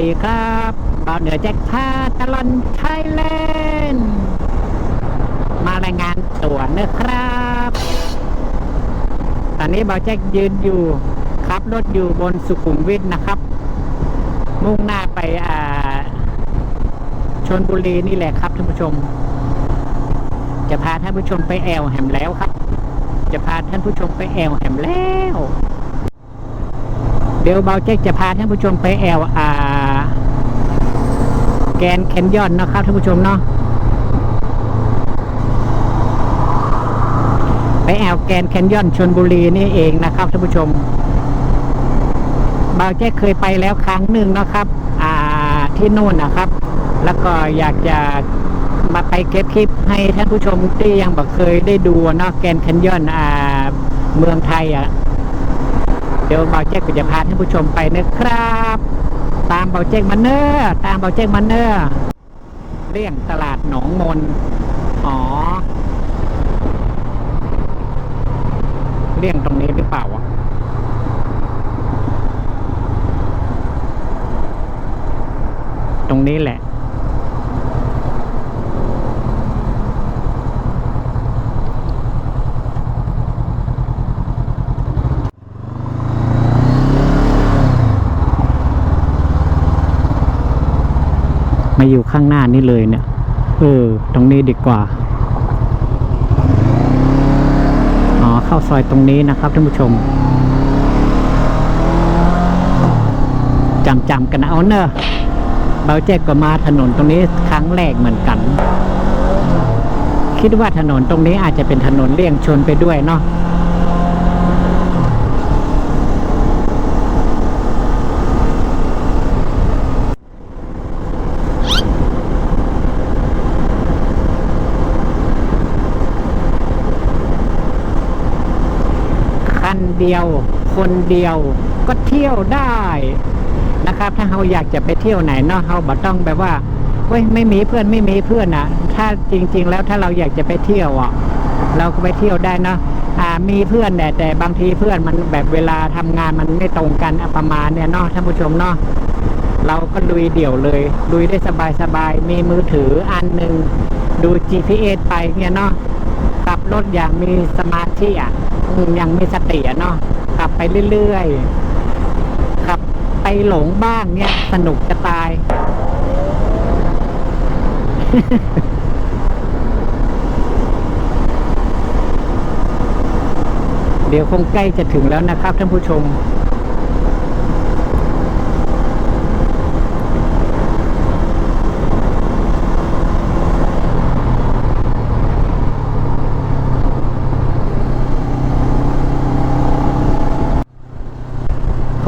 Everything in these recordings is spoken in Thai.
ดีครับบ่าวเหนือแจ็คพาตลอนไทยแลนด์ มารายงานตัวนะครับ ตอนนี้บ่าวแจ็คยืนอยู่ขับรถอยู่บนสุขุมวิทนะครับ มุ่งหน้าไปอ่าชนบุรีนี่แหละครับท่านผู้ชม จะพาท่านผู้ชมไปแอลแหมแล้วครับ จะพาท่านผู้ชมไปแอลแหมแล้วเดี๋ยวเบาเจ๊กจะพาท่านผู้ชมไปแอลอา แกนแคนยอนนะครับท่านผู้ชมเนาะไปแอลแกนแคนยอนชนบุรีนี่เองนะครับท่านผู้ชมบาเจ๊กเคยไปแล้วครั้งหนึ่งนะครับ อ่าที่นู่นนะครับ แล้วก็อยากจะมาไปเก็บคลิปให้ท่านผู้ชมที่ยังบ่เคยได้ดูเนาะแกนแคนยอนอ่าเมืองไทยอะเดี๋ยวบาเจ๊กก็จะพาท่านผู้ชมไปนะครับ ตามเบาเจ๊กมันเนอร์ตามเบาเจ๊กมันเนอร์เรี่ยงตลาดหนองมน อ๋อเรี่ยงตรงนี้หรือเปล่าวะตรงนี้แหละ มาอยู่ข้างหน้านี่เลยเนี่ย เออ ตรงนี้ดีกว่า อ๋อ เข้าซอยตรงนี้นะครับท่านผู้ชมจำจำๆกันนะเอาเนอะเบาเจ๊กก็มาถนนตรงนี้ครั้งแรกเหมือนกัน คิดว่าถนนตรงนี้อาจจะเป็นถนนเลี่ยงชนไปด้วยเนาะ คันเดียว คนเดียว ก็เที่ยวได้นะครับ ถ้าเราอยากจะไปเที่ยวไหนเนาะเราบ่ต้องแบบว่าเว้ยไม่มีเพื่อนไม่มีเพื่อนอะถ้าจริง ๆ แล้วถ้าเราอยากจะไปเที่ยวอะ เราก็ไปเที่ยวได้เนาะอ่ามีเพื่อนแต่แต่บางทีเพื่อนมันแบบเวลาทำงานมันไม่ตรงกันประมาณเนี่ยเนาะท่านผู้ชมเนาะเราก็ลุยเดี่ยวเลยลุยได้สบายๆมีมือถืออันหนึ่งดู GPS ไปเนี่ยเนาะขับรถอย่างมีสมาธิอะอืมอ ย่างมีสติอะเนาะขับไปเรื่อยๆขับไปหลงบ้างเนี่ย สนุกจะตาย เดี๋ยวคงใกล้จะถึงแล้วนะครับท่านผู้ชม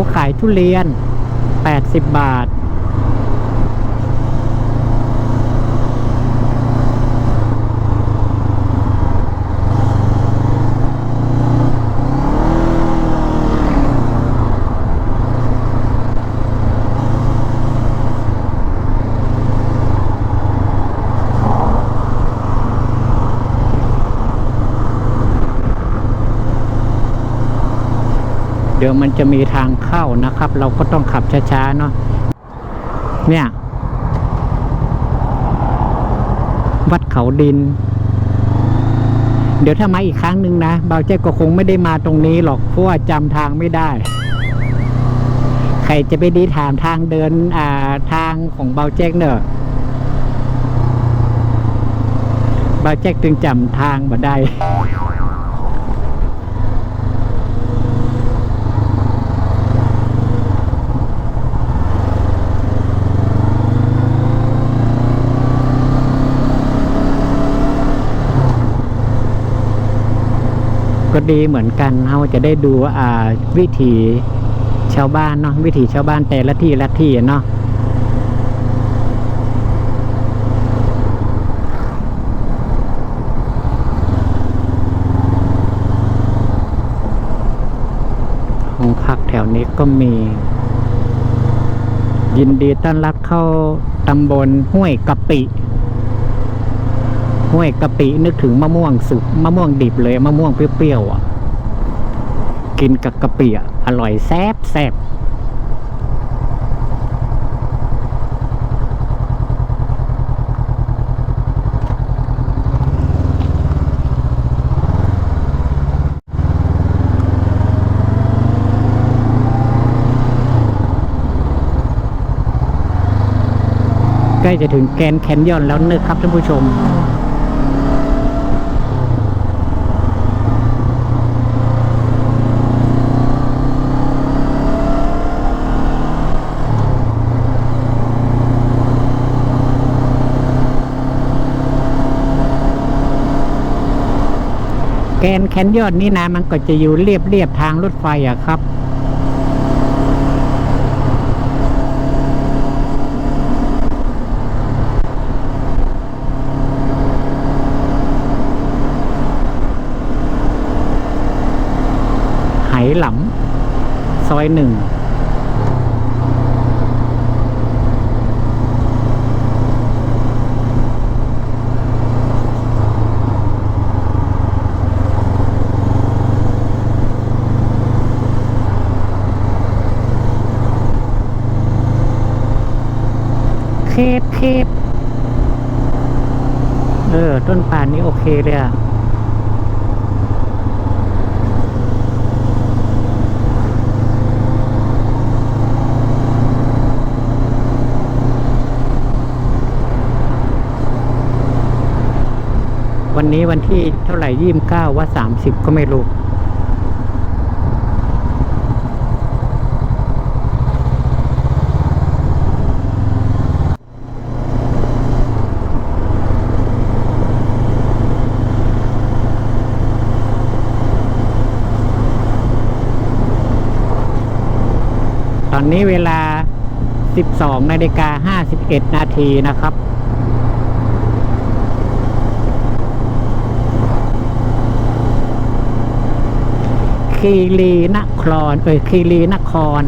เขาขายทุเรียน 80 บาท ยวมันจะมีทางเข้านะครับ เราก็ต้องขับช้าๆเนาะเนี่ย วัดเขาดิน เดี๋ยวถ้ามาอีกครั้งหนึ่งนะเบาเจ๊ก็คงไม่ได้มาตรงนี้หรอกเพราะว่าจำทางไม่ได้ ใครจะไปดีถามทางเดินอ่าทางของเบาเจ๊กเนอะบาเจ๊กจึงจำทางมาได้ ก็ดีเหมือนกันเราจะได้ดูอ่าวิถีชาวบ้านเนาะวิถีชาวบ้านแต่ละที่ละที่เนาะห้องพักแถวนี้ก็มี ยินดีต้อนรับเข้าตำบลห้วยกะปิ ห้วยกะปินึกถึงมะม่วงสุกมะม่วงดิบเลยมะม่วงเปรี้ยวๆอะ กินกับกะปิอะอร่อยแซ่บแซ่บใกล้จะถึงแกนแคนยอนแล้วเนอะครับท่านผู้ชม แกนแคนยอดนี้นะมันก็จะอยู่เรียบเรียบๆทางรถไฟอะครับ ไหหลำซอยหนึ่ง เคปเคป ต้นป่านนี้โอเคเลยอะวันนี้วันที่เท่าไหร่ยี่สิบเก้าว่าสามสิบก็ไม่รู้ อนนี้เวลา 12นาฬิกา51 นาทีนะครับ คีรีนคร เอ่ยคีรีนคร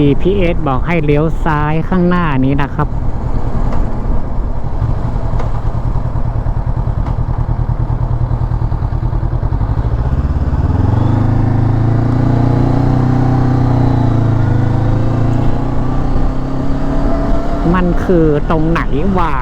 GPS บอกให้เลี้ยวซ้ายข้างหน้านี้นะครับ มันคือตรงไหนวะ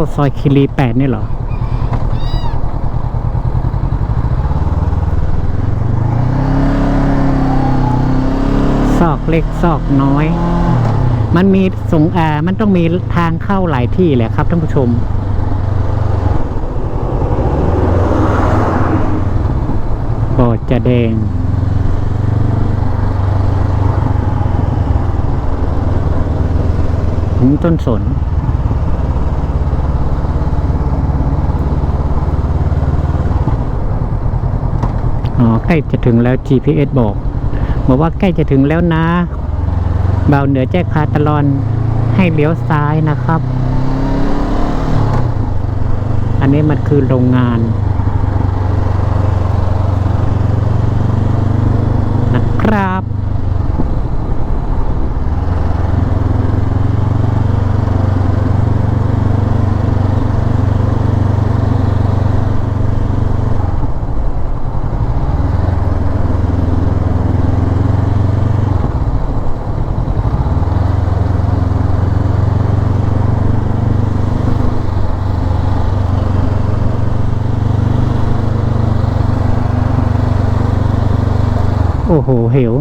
เข้าซอยคิรีแปดนี่เหรอซอกเล็กซอกน้อย มันมีสงอามันต้องมีทางเข้าหลายที่แหละครับท่านผู้ชมบอดจะแดงถึงต้นสน อ๋อใกล้จะถึงแล้ว GPS บอกบอกว่าใกล้จะถึงแล้วนะเบาเหนือแจ้งพาตลอนให้เลี้ยวซ้ายนะครับ อันนี้มันคือโรงงาน หเหว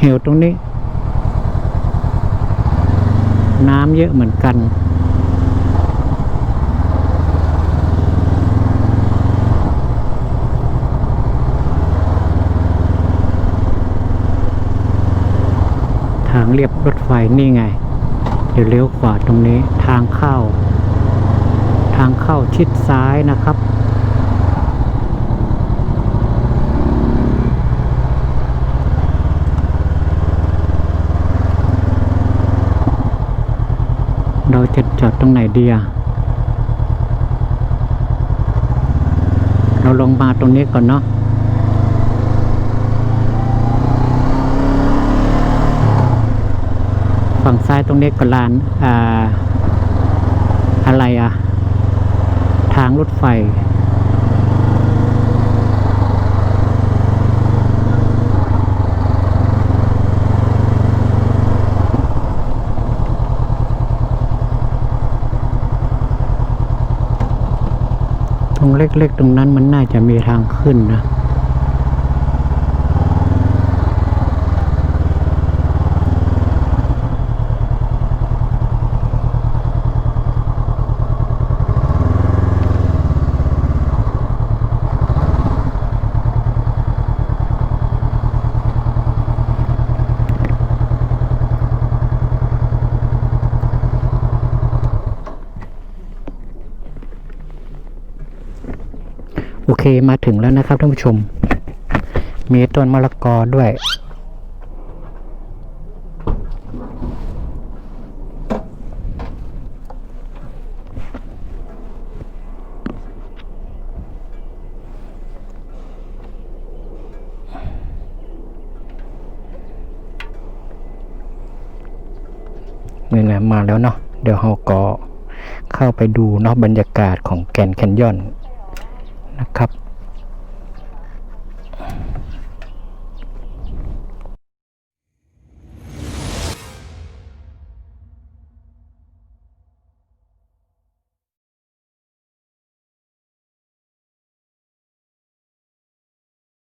เหวตรงนี้ น้ำเยอะเหมือนกัน ทางเรียบรถไฟนี่ไง เดี๋ยวเลี้ยวขวาตรงนี้ทางเข้า ทางเข้าชิดซ้ายนะครับ จอดตรงไหนดีอะเราลงมาตรงนี้ก่อนเนาะฝั่งซ้ายตรงนี้ก็ลานอ่าอะไรอะทางรถไฟ เล็กๆ ตรงนั้นมันน่าจะมีทางขึ้นนะ มาถึงแล้วนะครับท่านผู้ชม มีต้นมะละกอด้วย นี่แหละมาแล้วเนาะเดี๋ยวเราก็เข้าไปดูเนาะบรรยากาศของแกนแคนยอน นะครับ